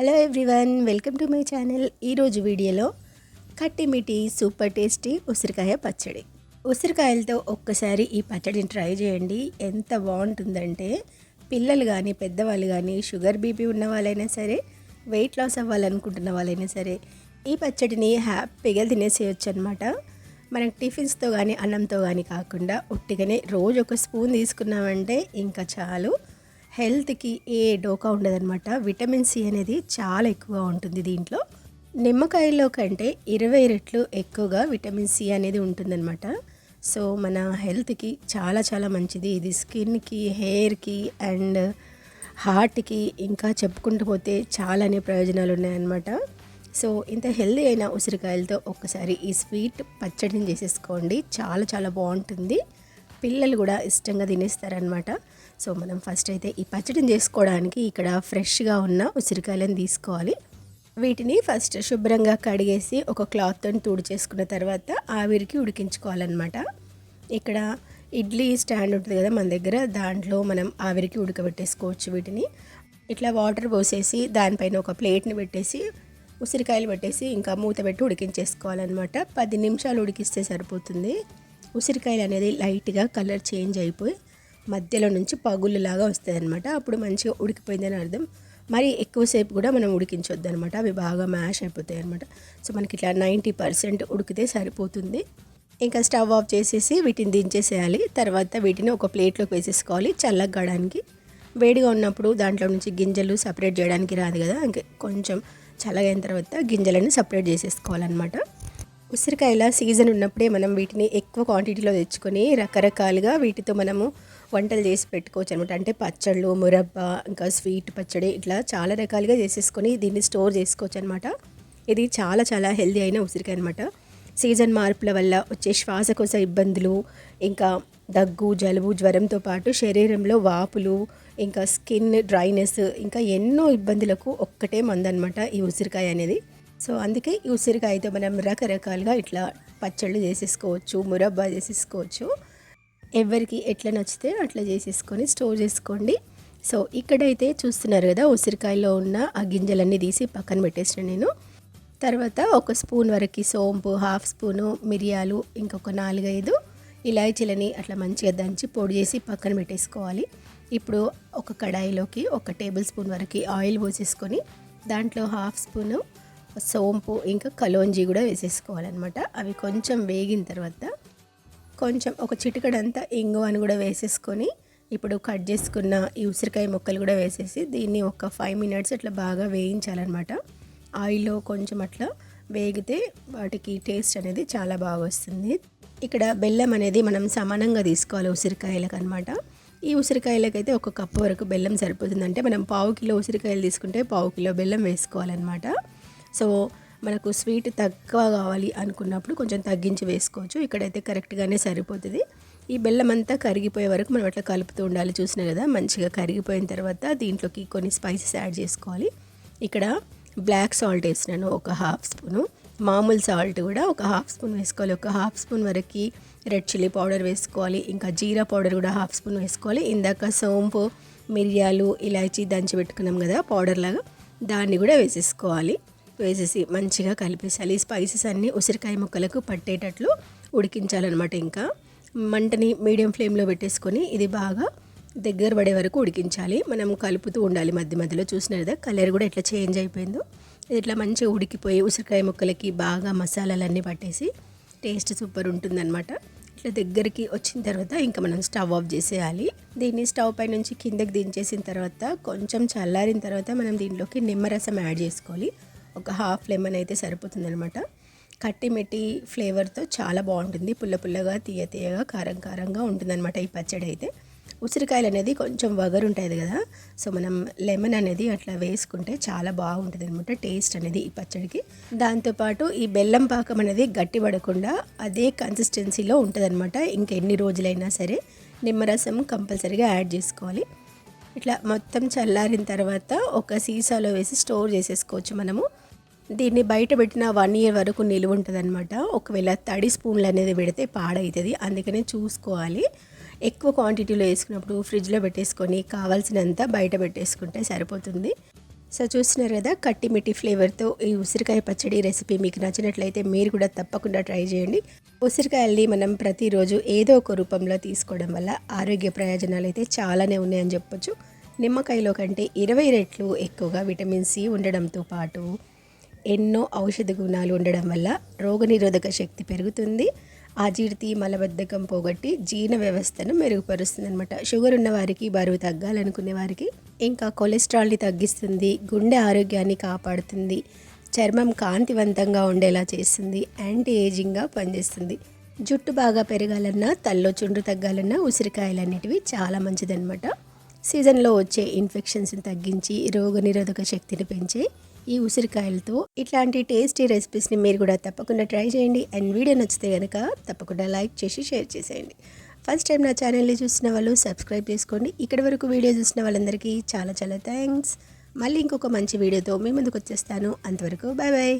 Hello everyone welcome to my channel. ఈరోజు వీడియోలో కట్టిమిటి super tasty ఉసిరికాయ పచ్చడి. ఉసిరికాయలతో ఒక్కసారి ఈ పచ్చడిని ట్రై చేయండి. ఎంత బాగుంటుందంటే పిల్లలు కానీ పెద్దవాళ్ళు కానీ షుగర్ బీపీ ఉన్న వాళ్ళైనా సరే వెయిట్ లాస్ అవ్వాలనుకుంటున్న వాళ్ళైనా సరే ఈ పచ్చడిని హ్యాపీగా తినేసేయచ్చు అనమాట మనకి టిఫిన్స్తో కానీ అన్నంతో కానీ కాకుండా ఉట్టిగానే రోజు ఒక స్పూన్ తీసుకున్నామంటే ఇంకా చాలు. హెల్త్కి ఏ డోకా ఉండదన్నమాట. విటమిన్ సి అనేది చాలా ఎక్కువగా ఉంటుంది దీంట్లో. నిమ్మకాయల్లో కంటే ఇరవై రెట్లు ఎక్కువగా విటమిన్ సి అనేది ఉంటుందన్నమాట. సో మన హెల్త్కి చాలా చాలా మంచిది. ఇది స్కిన్కి హెయిర్కి అండ్ హార్ట్కి ఇంకా చెప్పుకుంటూ పోతే చాలానే ప్రయోజనాలు ఉన్నాయన్నమాట. సో ఇంత హెల్దీ అయిన ఉసిరికాయలతో ఒక్కసారి ఈ స్వీట్ పచ్చడిని చేసేసుకోండి. చాలా చాలా బాగుంటుంది. పిల్లలు కూడా ఇష్టంగా తినేస్తారనమాట సో మనం ఫస్ట్ అయితే ఈ పచ్చడిని చేసుకోవడానికి ఇక్కడ ఫ్రెష్గా ఉన్న ఉసిరికాయలను తీసుకోవాలి. వీటిని ఫస్ట్ శుభ్రంగా కడిగేసి ఒక క్లాత్తో తూడు చేసుకున్న తర్వాత ఆవిరికి ఉడికించుకోవాలన్నమాట. ఇక్కడ ఇడ్లీ స్టాండ్ ఉంటుంది కదా మన దగ్గర దాంట్లో మనం ఆవిరికి ఉడకబెట్టేసుకోవచ్చు వీటిని. ఇట్లా వాటర్ పోసేసి దానిపైన ఒక ప్లేట్ని పెట్టేసి ఉసిరికాయలు పెట్టేసి ఇంకా మూత పెట్టి ఉడికించేసుకోవాలన్నమాట. పది నిమిషాలు ఉడికిస్తే సరిపోతుంది. ఉసిరికాయలు అనేది లైట్గా కలర్ చేంజ్ అయిపోయి మధ్యలో నుంచి పగుళ్ళలాగా వస్తాయి అనమాట అప్పుడు మంచిగా ఉడికిపోయిందని అర్థం. మరి ఎక్కువసేపు కూడా మనం ఉడికించొద్దు అనమాట అవి బాగా మ్యాష్ అయిపోతాయి అనమాట సో మనకి ఇట్లా నైంటీ పర్సెంట్ ఉడికితే సరిపోతుంది. ఇంకా స్టవ్ ఆఫ్ చేసేసి వీటిని దించేసేయాలి. తర్వాత వీటిని ఒక ప్లేట్లోకి వేసేసుకోవాలి చల్లగడానికి. వేడిగా ఉన్నప్పుడు దాంట్లో నుంచి గింజలు సపరేట్ చేయడానికి రాదు కదా. ఇంకా కొంచెం చల్లగైన తర్వాత గింజలను సపరేట్ చేసేసుకోవాలన్నమాట. ఉసిరికాయల సీజన్ ఉన్నప్పుడే మనం వీటిని ఎక్కువ క్వాంటిటీలో తెచ్చుకొని రకరకాలుగా వీటితో మనము వంటలు చేసి పెట్టుకోవచ్చు అనమాట అంటే పచ్చళ్ళు మురబ్బ ఇంకా స్వీట్ పచ్చడి ఇట్లా చాలా రకాలుగా చేసేసుకొని దీన్ని స్టోర్ చేసుకోవచ్చు అనమాట ఇది చాలా చాలా హెల్దీ అయిన ఉసిరికాయ అనమాట సీజన్ మార్పుల వల్ల వచ్చే శ్వాసకోశ ఇబ్బందులు ఇంకా దగ్గు జలుబు జ్వరంతో పాటు శరీరంలో వాపులు ఇంకా స్కిన్ డ్రైనెస్ ఇంకా ఎన్నో ఇబ్బందులకు ఒక్కటే మందనమాట ఈ ఉసిరికాయ అనేది. సో అందుకే ఈ ఉసిరికాయతో మనం రకరకాలుగా ఇట్లా పచ్చళ్ళు చేసేసుకోవచ్చు మురబ్బా చేసేసుకోవచ్చు. ఎవరికి ఎట్లా నచ్చితే అట్లా చేసేసుకొని స్టోర్ చేసుకోండి. సో ఇక్కడైతే చూస్తున్నారు కదా ఉసిరికాయలో ఉన్న ఆ గింజలన్నీ తీసి పక్కన పెట్టేసిన నేను. తర్వాత ఒక స్పూన్ వరకు సోంపు హాఫ్ స్పూను మిరియాలు ఇంకొక నాలుగైదు ఇలాచీలని అట్లా మంచిగా దంచి పొడి చేసి పక్కన పెట్టేసుకోవాలి. ఇప్పుడు ఒక కడాయిలోకి ఒక టేబుల్ స్పూన్ వరకు ఆయిల్ పోసేసుకొని దాంట్లో హాఫ్ స్పూను సోంపు ఇంకా కలోంజీ కూడా వేసేసుకోవాలన్నమాట. అవి కొంచెం వేగిన తర్వాత కొంచెం ఒక చిటికడంతా ఇంగు అని కూడా వేసేసుకొని ఇప్పుడు కట్ చేసుకున్న ఈ ఉసిరికాయ ముక్కలు కూడా వేసేసి దీన్ని ఒక ఫైవ్ మినిట్స్ అట్లా బాగా వేయించాలన్నమాట. ఆయిల్లో కొంచెం అట్లా వేగితే వాటికి టేస్ట్ అనేది చాలా బాగా వస్తుంది. ఇక్కడ బెల్లం అనేది మనం సమానంగా తీసుకోవాలి ఉసిరికాయలకు అనమాట ఈ ఉసిరికాయలకైతే ఒక కప్పు వరకు బెల్లం సరిపోతుంది అంటే మనం పావు కిలో ఉసిరికాయలు తీసుకుంటే పావు కిలో బెల్లం వేసుకోవాలన్నమాట. సో మనకు స్వీట్ తక్కువ కావాలి అనుకున్నప్పుడు కొంచెం తగ్గించి వేసుకోవచ్చు. ఇక్కడైతే కరెక్ట్గానే సరిపోతుంది. ఈ బెల్లం అంతా కరిగిపోయే వరకు మనం అట్లా కలుపుతూ ఉండాలి. చూసినా కదా మంచిగా కరిగిపోయిన తర్వాత దీంట్లోకి కొన్ని స్పైసెస్ యాడ్ చేసుకోవాలి. ఇక్కడ బ్లాక్ సాల్ట్ వేసినాను ఒక హాఫ్ స్పూను. మామూలు సాల్ట్ కూడా ఒక హాఫ్ స్పూన్ వేసుకోవాలి. ఒక హాఫ్ స్పూన్ వరకు రెడ్ చిల్లీ పౌడర్ వేసుకోవాలి. ఇంకా జీరా పౌడర్ కూడా హాఫ్ స్పూన్ వేసుకోవాలి. ఇందాక సోంపు మిరియాలు ఇలాచి దంచి పెట్టుకున్నాం కదా పౌడర్ లాగా దాన్ని కూడా వేసేసుకోవాలి. వేసేసి మంచిగా కలిపేసాలి. ఈ స్పైసెస్ అన్నీ ఉసిరికాయ ముక్కలకు పట్టేటట్లు ఉడికించాలన్నమాట ఇంకా. మంటని మీడియం ఫ్లేమ్లో పెట్టేసుకొని ఇది బాగా దగ్గర పడే వరకు ఉడికించాలి. మనం కలుపుతూ ఉండాలి మధ్య మధ్యలో. చూసినారు కదా కలర్ కూడా ఎట్లా చేంజ్ అయిపోయిందో. ఇది ఇట్లా మంచిగా ఉడికిపోయి ఉసిరికాయ ముక్కలకి బాగా మసాలాలన్నీ పట్టేసి టేస్ట్ సూపర్ ఉంటుందన్నమాట. ఇట్లా దగ్గరికి వచ్చిన తర్వాత ఇంకా మనం స్టవ్ ఆఫ్ చేసేయాలి. దీన్ని స్టవ్ పై నుంచి కిందకి దించేసిన తర్వాత కొంచెం చల్లారిన తర్వాత మనం దీంట్లోకి నిమ్మరసం యాడ్ చేసుకోవాలి. ఒక హాఫ్ లెమన్ అయితే సరిపోతుందనమాట కట్టి మెట్టి ఫ్లేవర్తో చాలా బాగుంటుంది. పుల్ల పుల్లగా తీయ తీయగా కారం కారంగా ఉంటుందన్నమాట ఈ పచ్చడి అయితే. ఉసిరికాయలు అనేది కొంచెం వగరు ఉంటుంది కదా. సో మనం లెమన్ అనేది అట్లా వేసుకుంటే చాలా బాగుంటుంది అనమాట టేస్ట్ అనేది ఈ పచ్చడికి. దాంతోపాటు ఈ బెల్లం పాకం అనేది గట్టి పడకుండా అదే కన్సిస్టెన్సీలో ఉంటుంది అనమాట ఇంకెన్ని రోజులైనా సరే నిమ్మరసం కంపల్సరీగా యాడ్ చేసుకోవాలి. ఇట్లా మొత్తం చల్లారిన తర్వాత ఒక సీసాలో వేసి స్టోర్ చేసేసుకోవచ్చు మనము. దీన్ని బయట పెట్టిన వన్ ఇయర్ వరకు నిలువ ఉంటుంది అనమాట ఒకవేళ తడి స్పూన్లు అనేది పెడితే పాడవుతుంది అందుకనే చూసుకోవాలి. ఎక్కువ క్వాంటిటీలో వేసుకున్నప్పుడు ఫ్రిడ్జ్లో పెట్టేసుకొని కావాల్సినంత బయట పెట్టేసుకుంటే సరిపోతుంది. సో చూస్తున్నారు కదా కట్టిమిట్టి ఫ్లేవర్తో ఈ ఉసిరికాయ పచ్చడి రెసిపీ మీకు నచ్చినట్లయితే మీరు కూడా తప్పకుండా ట్రై చేయండి. ఉసిరికాయల్ని మనం ప్రతిరోజు ఏదో ఒక రూపంలో తీసుకోవడం వల్ల ఆరోగ్య ప్రయోజనాలు అయితే చాలానే ఉన్నాయని చెప్పొచ్చు. నిమ్మకాయలో కంటే ఇరవై రెట్లు ఎక్కువగా విటమిన్ సి ఉండడంతో పాటు ఎన్నో ఔషధ గుణాలు ఉండడం వల్ల రోగనిరోధక శక్తి పెరుగుతుంది. అజీర్తి మలబద్ధకం పోగొట్టి జీర్ణ వ్యవస్థను మెరుగుపరుస్తుంది అనమాట షుగర్ ఉన్న వారికి బరువు తగ్గాలనుకునే వారికి ఇంకా కొలెస్ట్రాల్ని తగ్గిస్తుంది గుండె ఆరోగ్యాన్ని కాపాడుతుంది చర్మం కాంతివంతంగా ఉండేలా చేస్తుంది యాంటీ ఏజింగ్గా పనిచేస్తుంది. జుట్టు బాగా పెరగాలన్నా తల్లో చుండ్రు తగ్గాలన్నా ఉసిరికాయలన్నిటివి చాలా మంచిదన్నమాట. సీజన్లో వచ్చే ఇన్ఫెక్షన్స్ని తగ్గించి రోగనిరోధక శక్తిని పెంచే ఈ ఉసిరికాయలతో ఇట్లాంటి టేస్టీ రెసిపీస్ని మీరు కూడా తప్పకుండా ట్రై చేయండి. అండ్ వీడియో నచ్చితే కనుక తప్పకుండా లైక్ చేసి షేర్ చేసేయండి. ఫస్ట్ టైం నా ఛానల్ని చూసిన వాళ్ళు సబ్స్క్రైబ్ చేసుకోండి. ఇక్కడి వరకు వీడియో చూసిన వాళ్ళందరికీ చాలా చాలా థ్యాంక్స్. మళ్ళీ ఇంకొక మంచి వీడియోతో మీ ముందుకు వచ్చేస్తాను. అంతవరకు బాయ్ బాయ్